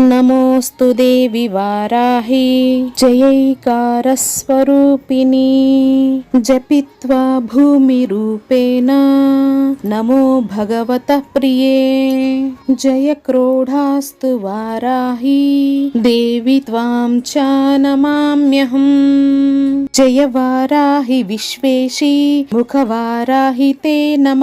నమోస్తు దేవి వారాహి. జయైకారస్వరూపిణి. జపిత్వా భూమిరూపేణ నమో భగవత ప్రియే. జయ క్రోఢాస్తు వారాహి. దేవి త్వాం చ నమామ్యహం జయ వారాహి విశ్వేషి ముఖవారాహి తే నమ.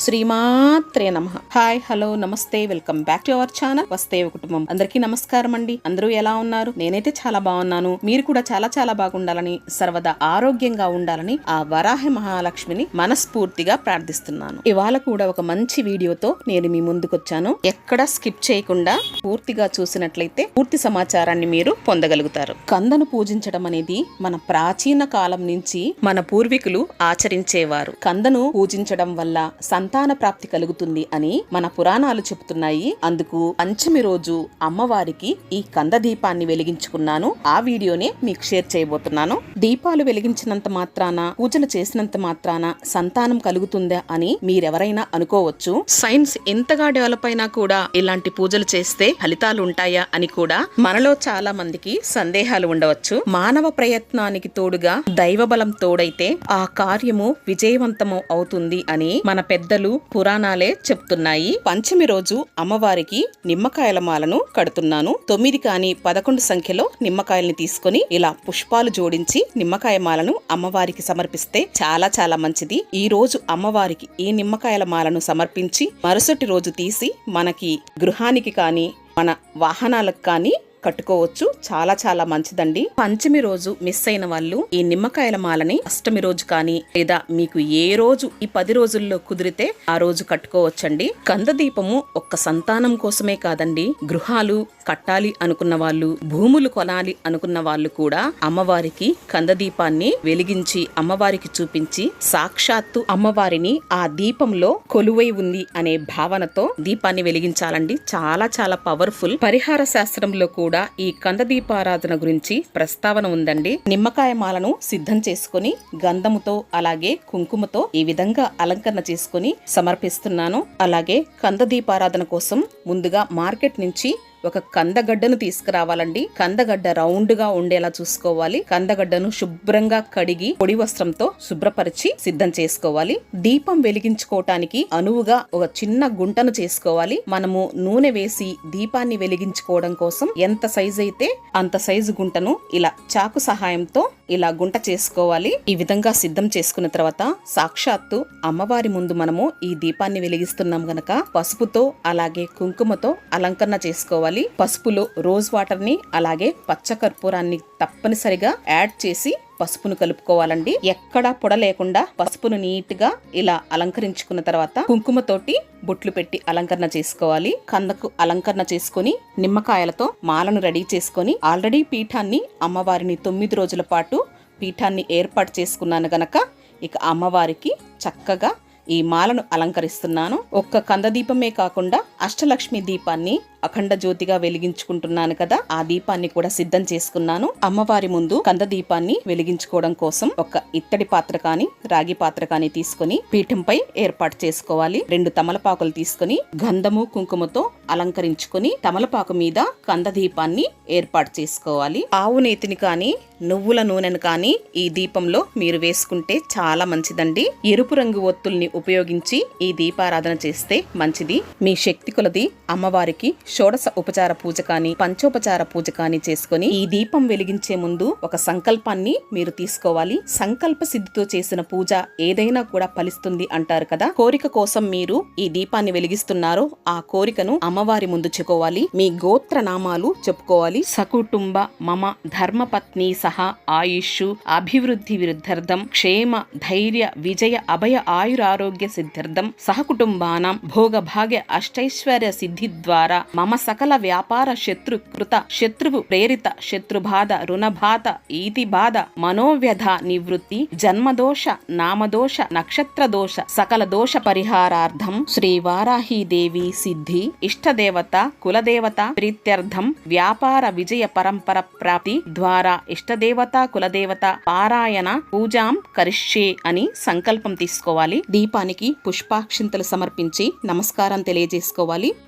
శ్రీమాత్రే నమ. హాయ్ హలో నమస్తే welcome back to our channel. Vasudeva Kutumbam. అందరికీ నమస్కారం అండి. అందరూ ఎలా ఉన్నారు? నేనైతే చాలా బాగున్నాను. మీరు కూడా చాలా చాలా బాగుండాలని సర్వదా ఆరోగ్యంగా ఉండాలని ఆ వరాహ మహాలక్ష్మిని మనస్ఫూర్తిగా ప్రార్థిస్తున్నాను. ఇవాళ కూడా ఒక మంచి వీడియోతో నేను మీ ముందుకొచ్చాను. ఎక్కడ స్కిప్ చేయకుండా పూర్తిగా చూసినట్లయితే పూర్తి సమాచారాన్ని మీరు పొందగలుగుతారు. కందను పూజించడం అనేది మన ప్రాచీన కాలం నుంచి మన పూర్వీకులు ఆచరించేవారు. కందను పూజించడం వల్ల సంతాన ప్రాప్తి కలుగుతుంది అని మన పురాణాలు చెబుతున్నాయి. అందుకు పంచమి రోజు అమ్మవారికి ఈ కంద దీపాన్ని వెలిగించుకున్నాను. ఆ వీడియోనే మీకు షేర్ చేయబోతున్నాను. దీపాలు వెలిగించినంత మాత్రాన పూజలు చేసినంత మాత్రాన సంతానం కలుగుతుందా అని మీరెవరైనా అనుకోవచ్చు. సైన్స్ ఎంతగా డెవలప్ అయినా కూడా ఇలాంటి పూజలు చేస్తే ఫలితాలు ఉంటాయా అని కూడా మనలో చాలా మందికి సందేహాలు ఉండవచ్చు. మానవ ప్రయత్నానికి తోడుగా దైవబలం తోడైతే ఆ కార్యము విజయవంతము అవుతుంది అని మన పెద్దలు పురాణాలే చెప్తున్నాయి. పంచమి రోజు అమ్మవారికి నిమ్మకాయ నిమ్మకాయల మాలను కడుతున్నాను. తొమ్మిది కాని పదకొండు సంఖ్యలో నిమ్మకాయల్ని తీసుకొని ఇలా పుష్పాలు జోడించి నిమ్మకాయ మాలను అమ్మవారికి సమర్పిస్తే చాలా చాలా మంచిది. ఈ రోజు అమ్మవారికి ఈ నిమ్మకాయల మాలను సమర్పించి మరుసటి రోజు తీసి మనకి గృహానికి కానీ మన వాహనాలకు కానీ కట్టుకోవచ్చు. చాలా చాలా మంచిదండి. పంచమి రోజు మిస్ అయిన వాళ్ళు ఈ నిమ్మకాయల మాలని అష్టమి రోజు కానీ లేదా మీకు ఏ రోజు ఈ పది రోజుల్లో కుదిరితే ఆ రోజు కట్టుకోవచ్చండి. కంద దీపము ఒక్క సంతానం కోసమే కాదండి. గృహాలు కట్టాలి అనుకున్న వాళ్ళు భూములు కొనాలి అనుకున్న వాళ్ళు కూడా అమ్మవారికి కంద దీపాన్ని వెలిగించి అమ్మవారికి చూపించి సాక్షాత్తు అమ్మవారిని ఆ దీపంలో కొలువై ఉంది అనే భావనతో దీపాన్ని వెలిగించాలండి. చాలా చాలా పవర్ఫుల్ పరిహార శాస్త్రంలో కూడా ఈ కంద దీపారాధన గురించి ప్రస్తావన ఉందండి. నిమ్మకాయ మాలను సిద్ధం చేసుకొని గంధముతో అలాగే కుంకుమతో ఈ విధంగా అలంకరణ చేసుకొని సమర్పిస్తున్నాను. అలాగే కంద దీపారాధన కోసం ముందుగా మార్కెట్ నుంచి ఒక కందగడ్డను తీసుకురావాలండి. కందగడ్డ రౌండ్గా ఉండేలా చూసుకోవాలి. కందగడ్డను శుభ్రంగా కడిగి పొడి వస్త్రంతో శుభ్రపరిచి సిద్ధం చేసుకోవాలి. దీపం వెలిగించుకోవటానికి అనువుగా ఒక చిన్న గుంటను చేసుకోవాలి. మనము నూనె వేసి దీపాన్ని వెలిగించుకోవడం కోసం ఎంత సైజు అయితే అంత సైజు గుంటను ఇలా చాకు సహాయంతో ఇలా గుంట చేసుకోవాలి. ఈ విధంగా సిద్ధం చేసుకున్న తర్వాత సాక్షాత్తు అమ్మవారి ముందు మనము ఈ దీపాన్ని వెలిగిస్తున్నాం గనక పసుపుతో అలాగే కుంకుమతో అలంకరణ చేసుకోవాలి. పసుపులో రోజ్ వాటర్ని అలాగే పచ్చకర్పూరాన్ని తప్పనిసరిగా యాడ్ చేసి పసుపును కలుపుకోవాలండి. ఎక్కడా పొడ లేకుండా పసుపును నీట్గా ఇలా అలంకరించుకున్న తర్వాత కుంకుమతోటి బొట్లు పెట్టి అలంకరణ చేసుకోవాలి. కందకు అలంకరణ చేసుకొని నిమ్మకాయలతో మాలను రెడీ చేసుకొని ఆల్రెడీ పీఠాన్ని అమ్మవారిని తొమ్మిది రోజుల పాటు పీఠాన్ని ఏర్పాటు చేసుకున్నాను గనక ఇక అమ్మవారికి చక్కగా ఈ మాలను అలంకరిస్తున్నాను. ఒక్క కంద దీపమే కాకుండా అష్టలక్ష్మి దీపాన్ని అఖండ జ్యోతిగా వెలిగించుకుంటున్నాను కదా ఆ దీపాన్ని కూడా సిద్ధం చేసుకున్నాను. అమ్మవారి ముందు కంద దీపాన్ని వెలిగించుకోవడం కోసం ఒక ఇత్తడి పాత్ర కాని రాగి పాత్ర కాని తీసుకొని పీఠంపై ఏర్పాటు చేసుకోవాలి. రెండు తమలపాకులు తీసుకొని గంధము కుంకుమతో అలంకరించుకొని తమలపాకు మీద కంద దీపాన్ని ఏర్పాటు చేసుకోవాలి. ఆవు నేతిని కానీ నువ్వుల నూనెను కానీ ఈ దీపంలో మీరు వేసుకుంటే చాలా మంచిదండి. ఎరుపు రంగు ఒత్తుల్ని ఉపయోగించి ఈ దీపారాధన చేస్తే మంచిది. మీ శక్తి కొలది అమ్మవారికి షోడశ ఉపచార పూజ కానీ పంచోపచార పూజ కానీ చేసుకొని ఈ దీపం వెలిగించే ముందు ఒక సంకల్పాన్ని మీరు తీసుకోవాలి. సంకల్ప సిద్ధితో చేసిన పూజ ఏదైనా కూడా ఫలిస్తుంది అంటారు కదా. కోరిక కోసం మీరు ఈ దీపాన్ని వెలిగిస్తున్నారో ఆ కోరికను అమ్మవారి ముందు చెప్పుకోవాలి. మీ గోత్ర నామాలు చెప్పుకోవాలి. సకుటుంబ మమ ధర్మపత్ని సహా ఆయుష్ అభివృద్ధి విరుద్ధార్థం క్షేమ ధైర్య విజయ అభయ ఆయురారోగ్య సిద్ధార్థం సహకుటుంబానం భోగభాగ్య అష్టైష్ ఐశ్వర్య సిద్ధి ద్వారా మమ సకల వ్యాపార శత్రు కృత శత్రువు ప్రేరిత శత్రుబాధ రుణబాధ ఈతి బాధ మనోవ్యధ నివృత్తి జన్మదోష నామదోష నక్షత్ర దోష సకల దోష పరిహారార్థం శ్రీ వారాహీదేవి సిద్ధి ఇష్టదేవత కులదేవత ప్రీత్యర్థం వ్యాపార విజయ పరంపర ప్రాప్తి ద్వారా ఇష్టదేవత కులదేవత పారాయణ పూజాం కరిష్యే అని సంకల్పం తీసుకోవాలి. దీపానికి పుష్పాక్షింతలు సమర్పించి నమస్కారం తెలియజేసుకోవాలి.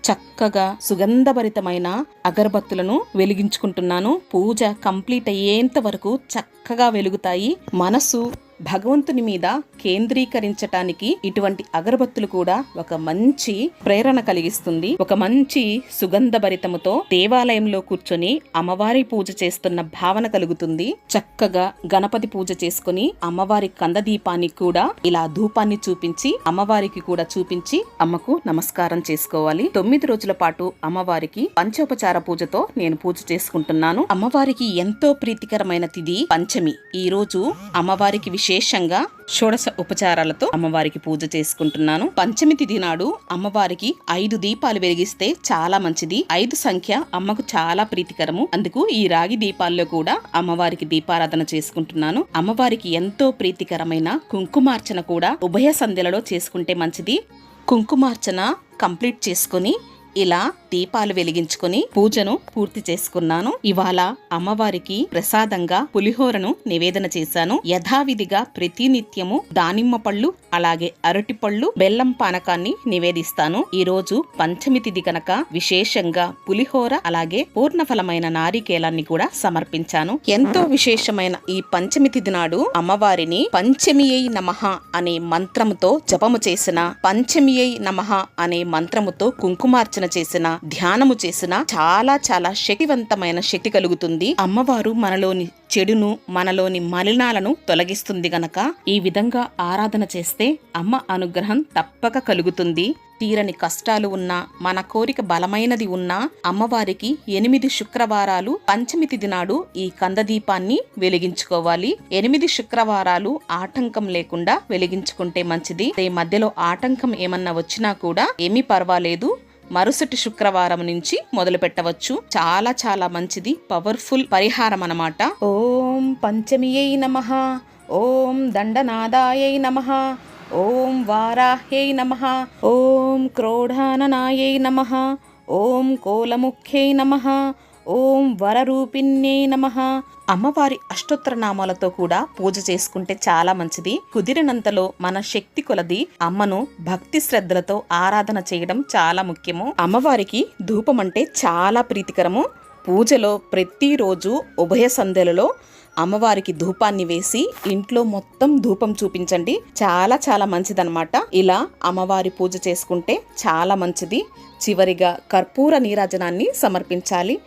చక్కగా సుగంధభరితమైన అగరబత్తులను వెలిగించుకుంటున్నాను. పూజ కంప్లీట్ అయ్యేంత వరకు చక్కగా వెలుగుతాయి. మనసు భగవంతుని మీద కేంద్రీకరించటానికి ఇటువంటి అగరబత్తులు కూడా ఒక మంచి ప్రేరణ కలిగిస్తుంది. ఒక మంచి సుగంధభరితముతో దేవాలయంలో కూర్చొని అమ్మవారి పూజ చేస్తున్న భావన కలుగుతుంది. చక్కగా గణపతి పూజ చేసుకుని అమ్మవారి కంద దీపానికి కూడా ఇలా ధూపాన్ని చూపించి అమ్మవారికి కూడా చూపించి అమ్మకు నమస్కారం చేసుకోవాలి. తొమ్మిది రోజుల పాటు అమ్మవారికి పంచోపచార పూజతో నేను పూజ చేసుకుంటున్నాను. అమ్మవారికి ఎంతో ప్రీతికరమైన తిది పంచమి. ఈ రోజు అమ్మవారికి విషయం విశేషంగా షోడశ ఉపచారాలతో అమ్మవారికి పూజ చేసుకుంటున్నాను. పంచమి తిథి నాడు అమ్మవారికి ఐదు దీపాలు వెలిగిస్తే చాలా మంచిది. ఐదు సంఖ్య అమ్మకు చాలా ప్రీతికరము. అందుకు ఈ రాగి దీపాల్లో కూడా అమ్మవారికి దీపారాధన చేసుకుంటున్నాను. అమ్మవారికి ఎంతో ప్రీతికరమైన కుంకుమార్చన కూడా ఉభయ సంధ్యలలో చేసుకుంటే మంచిది. కుంకుమార్చన కంప్లీట్ చేసుకుని ఇలా దీపాలు వెలిగించుకుని పూజను పూర్తి చేసుకున్నాను. ఇవాళ అమ్మవారికి ప్రసాదంగా పులిహోరను నివేదన చేశాను. యథావిధిగా ప్రతినిత్యము దానిమ్మ పళ్ళు అలాగే అరటి పళ్ళు బెల్లం పానకాన్ని నివేదిస్తాను. ఈ రోజు పంచమి తిథి కనుక విశేషంగా పులిహోర అలాగే పూర్ణఫలమైన నారికేలాన్ని కూడా సమర్పించాను. ఎంతో విశేషమైన ఈ పంచమి తిథి నాడు అమ్మవారిని పంచమియై నమః అనే మంత్రముతో జపము చేసిన పంచమియై నమః అనే మంత్రముతో కుంకుమార్చన చేసిన ధ్యానము చేసిన చాలా చాలా శక్తివంతమైన శక్తి కలుగుతుంది. అమ్మవారు మనలోని చెడును మనలోని మలినాలను తొలగిస్తుంది గనక ఈ విధంగా ఆరాధన చేస్తే అమ్మ అనుగ్రహం తప్పక కలుగుతుంది. తీరని కష్టాలు ఉన్నా మన కోరిక బలమైనది ఉన్నా అమ్మవారికి ఎనిమిది శుక్రవారాలు పంచమి తిథి నాడు ఈ కందదీపాన్ని వెలిగించుకోవాలి. ఎనిమిది శుక్రవారాలు ఆటంకం లేకుండా వెలిగించుకుంటే మంచిది. ఈ మధ్యలో ఆటంకం ఏమన్నా వచ్చినా కూడా ఏమీ పర్వాలేదు. మరుసటి శుక్రవారం నుంచి మొదలు పెట్టవచ్చు. చాలా చాలా మంచిది. పవర్ఫుల్ పరిహారం అన్నమాట. ఓం పంచమియై నమ. ఓం దండనాదాయై నమ. ఓం వారాహ్యై నమ. ఓం క్రోఢాననాయై నమ. ఓం కోలముఖ్యై నమ. ఓం వరరూపిణ్యై నమ. అమ్మవారి అష్టోత్తర నామాలతో కూడా పూజ చేసుకుంటే చాలా మంచిది. కుదిరినంతలో మన శక్తి కొలది అమ్మను భక్తి శ్రద్ధలతో ఆరాధన చేయడం చాలా ముఖ్యము. అమ్మవారికి ధూపం అంటే చాలా ప్రీతికరము. పూజలో ప్రతిరోజు ఉభయ సంధ్యలలో అమ్మవారికి ధూపాన్ని వేసి ఇంట్లో మొత్తం ధూపం చూపించండి. చాలా చాలా మంచిదన్నమాట. ఇలా అమ్మవారి పూజ చేసుకుంటే చాలా మంచిది. చివరిగా కర్పూర నీరాజనాన్ని సమర్పించాలి.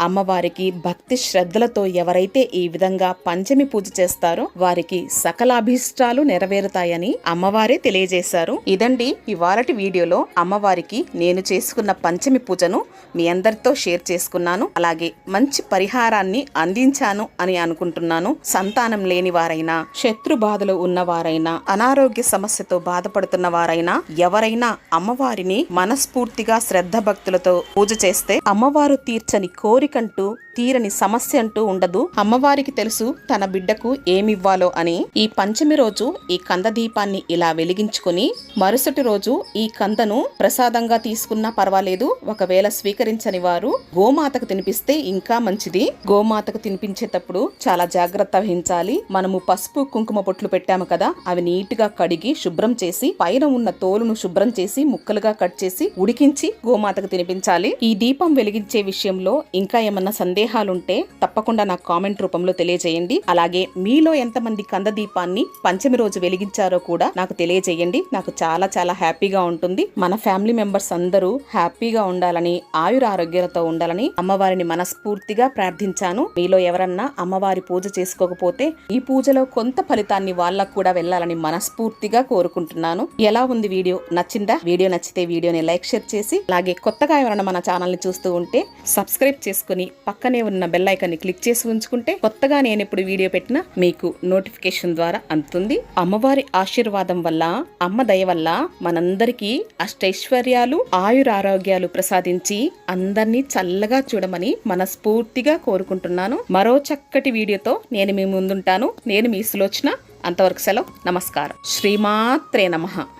అమ్మవారికి భక్తి శ్రద్ధలతో ఎవరైతే ఈ విధంగా పంచమి పూజ చేస్తారో వారికి సకలాభీష్టాలు నెరవేరుతాయని అమ్మవారే తెలియజేశారు. ఇదండి ఇవాళటి వీడియోలో అమ్మవారికి నేను చేసుకున్న పంచమి పూజను మీ అందరితో షేర్ చేసుకున్నాను. అలాగే మంచి పరిహారాన్ని అందించాను అని అనుకుంటున్నాను. సంతానం లేని వారైనా శత్రు బాధలు ఉన్నవారైనా అనారోగ్య సమస్యతో బాధపడుతున్న వారైనా ఎవరైనా అమ్మవారిని మనస్ఫూర్తిగా శ్రద్ధ భక్తులతో పూజ చేస్తే అమ్మవారు తీర్చని కోరిక కోరికంటూ తీరని సమస్య అంటూ ఉండదు. అమ్మవారికి తెలుసు తన బిడ్డకు ఏమివ్వాలో అని. ఈ పంచమి రోజు ఈ కంద దీపాన్ని ఇలా వెలిగించుకుని మరుసటి రోజు ఈ కందను ప్రసాదంగా తీసుకున్నా పర్వాలేదు. ఒకవేళ స్వీకరించని వారు గోమాతకు తినిపిస్తే ఇంకా మంచిది. గోమాతకు తినిపించేటప్పుడు చాలా జాగ్రత్త వహించాలి. మనము పసుపు కుంకుమ పొట్లు పెట్టాము కదా అవి నీట్గా కడిగి శుభ్రం చేసి పైన ఉన్న తోలును శుభ్రం చేసి ముక్కలుగా కట్ చేసి ఉడికించి గోమాతకు తినిపించాలి. ఈ దీపం వెలిగించే విషయంలో ఇంకా ఏమన్నా సందేహాలుంటే తప్పకుండా నాకు కామెంట్ రూపంలో తెలియజేయండి. అలాగే మీలో ఎంతమంది కంద దీపాన్ని పంచమి రోజు వెలిగించారో కూడా నాకు తెలియజేయండి. నాకు చాలా చాలా హ్యాపీగా ఉంటుంది. మన ఫ్యామిలీ మెంబర్స్ అందరూ హ్యాపీగా ఉండాలని ఆయుర ఆరోగ్యాలతో ఉండాలని అమ్మవారిని మనస్ఫూర్తిగా ప్రార్థించాను. మీలో ఎవరన్నా అమ్మవారి పూజ చేసుకోకపోతే ఈ పూజలో కొంత ఫలితాన్ని వాళ్ళకు కూడా వెళ్ళాలని మనస్ఫూర్తిగా కోరుకుంటున్నాను. ఎలా ఉంది వీడియో? నచ్చిందా? వీడియో నచ్చితే వీడియోని లైక్ షేర్ చేసి అలాగే కొత్తగా ఎవరైనా మన ఛానల్ని చూస్తూ ఉంటే సబ్స్క్రైబ్ చేసుకుని పక్కనే ఉన్న బెల్లైకాన్ని క్లిక్ చేసి ఉంచుకుంటే కొత్తగా నేను ఇప్పుడు వీడియో పెట్టిన మీకు నోటిఫికేషన్ ద్వారా అందుతుంది. అమ్మవారి ఆశీర్వాదం వల్ల అమ్మ దయ వల్ల మనందరికీ అష్టైశ్వర్యాలు ఆయురారోగ్యాలు ప్రసాదించి అందరినీ చల్లగా చూడమని మనస్ఫూర్తిగా కోరుకుంటున్నాను. మరో చక్కటి వీడియోతో నేను మీ ముందుంటాను. నేను మీ సులోచన. అంతవరకు సెలవు. నమస్కారం. శ్రీమాత్రే నమః.